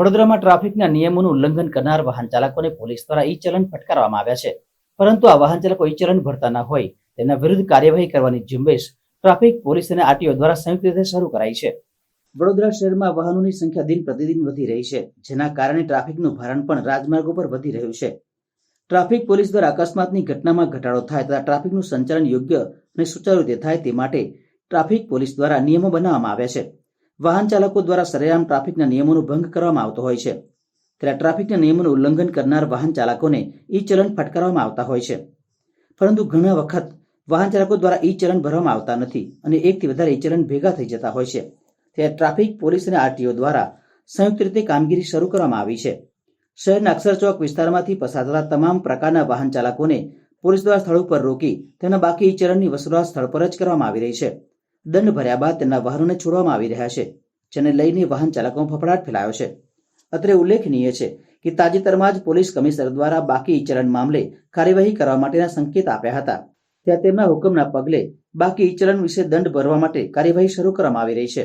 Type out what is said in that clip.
વડોદરામાં ટ્રાફિકના નિયમોનું ઉલ્લંઘન કરનાર વાહન ચાલકોને પોલીસ દ્વારા ઈ ચલન ફટકારવામાં આવ્યા છે. પરંતુ આ વાહન ચાલકો ઈ ચલન ભરતા ન હોય તેના વિરુદ્ધ કાર્યવાહી કરવાની ઝુંબેશ ટ્રાફિક પોલીસ અને આરટીઓ દ્વારા સંયુક્ત રીતે શરૂ કરાઈ છે. વડોદરા શહેરમાં વાહનોની સંખ્યા દિન પ્રતિદિન વધી રહી છે, જેના કારણે ટ્રાફિકનું ભારણ પણ રાજમાર્ગો પર વધી રહ્યું છે. ટ્રાફિક પોલીસ દ્વારા અકસ્માતની ઘટનામાં ઘટાડો થાય તથા ટ્રાફિકનું સંચાલન યોગ્ય અને સુચારુ રીતે થાય તે માટે ટ્રાફિક પોલીસ દ્વારા નિયમો બનાવવામાં આવ્યા છે. વાહન ચાલકો દ્વારા સરેરામ ટ્રાફિકના નિયમોનો ભંગ કરવામાં આવતો હોય છે. ત્યારે ટ્રાફિકના નિયમોનું ઉલ્લંઘન કરનાર વાહન ચાલકોને ઈ ચલણ ફટકારવામાં આવતા હોય છે. પરંતુ ઘણા વખત વાહન ચાલકો દ્વારા ઈ ચલણ ભરવામાં આવતા નથી અને એકથી વધારે ઈ ચલણ ભેગા થઈ જતા હોય છે. ત્યારે ટ્રાફિક, પોલીસ અને આરટીઓ દ્વારા સંયુક્ત રીતે કામગીરી શરૂ કરવામાં આવી છે. શહેરના અક્ષરચોક વિસ્તારમાંથી પસાર થતા તમામ પ્રકારના વાહન ચાલકોને પોલીસ દ્વારા સ્થળ ઉપર રોકી તેના બાકી ઈ ચલણની વસૂલાત સ્થળ પર જ કરવામાં આવી રહી છે. દંડ ભર્યા બાદ તેમના વાહનોને છોડવામાં આવી રહ્યા છે, જેને લઈને વાહન ચાલકોમાં ફફડાટ ફેલાયો છે. અત્રે ઉલ્લેખનીય છે કે તાજેતરમાં જ પોલીસ કમિશનર દ્વારા બાકી ચલણ મામલે કાર્યવાહી કરવા માટેના સંકેત આપ્યા હતા. ત્યાં તેમના હુકમના પગલે બાકી ચલણ વિશે દંડ ભરવા માટે કાર્યવાહી શરૂ કરવામાં આવી રહી છે.